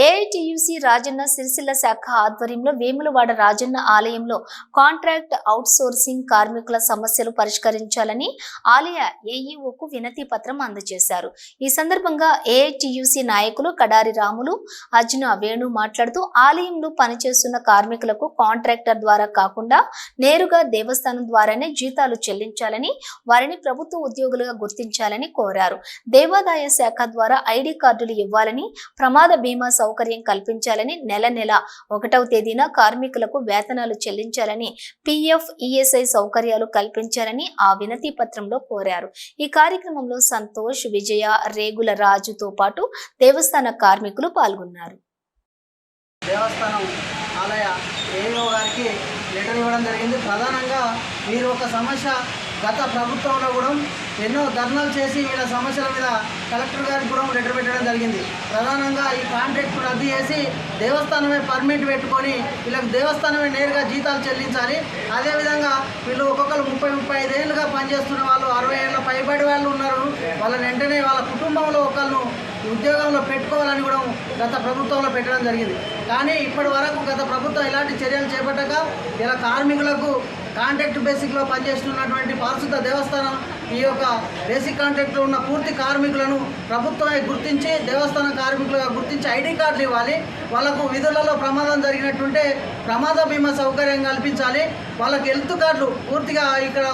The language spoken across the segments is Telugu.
ఏఐటియుసి రాజన్న సిరిసిల్ల శాఖ ఆధ్వర్యంలో వేములవాడ రాజన్న ఆలయంలో కాంట్రాక్ట్ అవుట్సోర్సింగ్ కార్మికుల సమస్యలు పరిష్కరించాలని ఆలయ ఏఈఓకు వినతి పత్రం అందజేశారు. ఈ సందర్భంగా ఏఐటియుసి నాయకులు కడారి రాములు అర్జున వేణు మాట్లాడుతూ ఆలయంలో పనిచేస్తున్న కార్మికులకు కాంట్రాక్టర్ ద్వారా కాకుండా నేరుగా దేవస్థానం ద్వారానే జీతాలు చెల్లించాలని వారిని ప్రభుత్వ ఉద్యోగులుగా గుర్తించాలని కోరారు. దేవాదాయ శాఖ ద్వారా ఐడి కార్డులు ఇవ్వాలని ప్రమాద బీమా సౌకర్యం కల్పించాలని నెల నెల ఒకటవ తేదీన కార్మికులకు వేతనాలు చెల్లించాలని పిఎఫ్ ఈఎస్ఐ సౌకర్యాలు కల్పించాలని ఆ వినతి పత్రంలో కోరారు. ఈ కార్యక్రమంలో సంతోష్ విజయ రేగుల రాజుతో పాటు దేవస్థాన కార్మికులు పాల్గొన్నారు. దేవస్థానం ఆలయ ఏఓ గారికి లెటర్ ఇవ్వడం జరిగింది. ప్రధానంగా మీరు ఒక సమస్య గత ప్రభుత్వంలో కూడా ఎన్నో ధర్నాలు చేసి వీళ్ళ సమస్యల మీద కలెక్టర్ గారికి కూడా లెటర్ పెట్టడం జరిగింది. ప్రధానంగా ఈ కాంట్రాక్ట్ రద్దు చేసి దేవస్థానమే పర్మిట్ పెట్టుకొని వీళ్ళకి దేవస్థానమే నేరుగా జీతాలు చెల్లించాలి. అదేవిధంగా వీళ్ళు ఒక్కొక్కరు ముప్పై ముప్పై ఐదేళ్ళుగా పనిచేస్తున్న వాళ్ళు అరవై ఏళ్ళ పైబడి వాళ్ళు ఉన్నారు. వాళ్ళని వెంటనే వాళ్ళ కుటుంబంలో ఒకళ్ళు ఉద్యోగంలో పెట్టుకోవాలని కూడా గత ప్రభుత్వంలో పెట్టడం జరిగింది. కానీ ఇప్పటి వరకు గత ప్రభుత్వం ఇలాంటి చర్యలు చేపట్టక ఇలా కార్మికులకు కాంట్రాక్ట్ బేసిక్లో పనిచేస్తున్నటువంటి పారిశుద్ధ దేవస్థానం ఈ యొక్క బేసిక్ కాంట్రాక్ట్లో ఉన్న పూర్తి కార్మికులను ప్రభుత్వమే గుర్తించి దేవస్థానం కార్మికులుగా గుర్తించి ఐడి కార్డులు ఇవ్వాలి. వాళ్ళకు విధులలో ప్రమాదం జరిగినట్టుంటే ప్రమాద బీమా సౌకర్యం కల్పించాలి. వాళ్ళకి హెల్త్ కార్డులు పూర్తిగా ఇక్కడ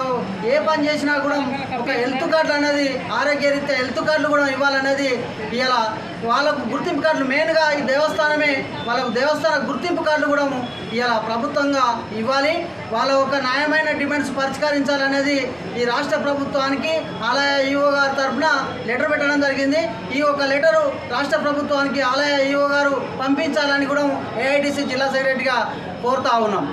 ఏ పని చేసినా కూడా ఒక హెల్త్ కార్డు అనేది ఆరోగ్యరీత్యా హెల్త్ కార్డులు కూడా ఇవ్వాలనేది ఇలా వాళ్ళకు గుర్తింపు కార్డులు మెయిన్గా ఈ దేవస్థానమే వాళ్ళకు దేవస్థాన గుర్తింపు కార్డులు కూడా ఇలా ప్రభుత్వంగా ఇవ్వాలి. వాళ్ళ ఒక న్యాయమైన డిమాండ్స్ పరిష్కరించాలనేది ఈ రాష్ట్ర ప్రభుత్వానికి ఆలయ ఈఓ గారి తరఫున లెటర్ పెట్టడం జరిగింది. ఈ ఒక లెటరు రాష్ట్ర ప్రభుత్వానికి ఆలయ ఈఓ గారు పంపించాలని కూడా ఏఐటీసీ జిల్లా సెక్రటరీగా కోరుతా ఉన్నాం.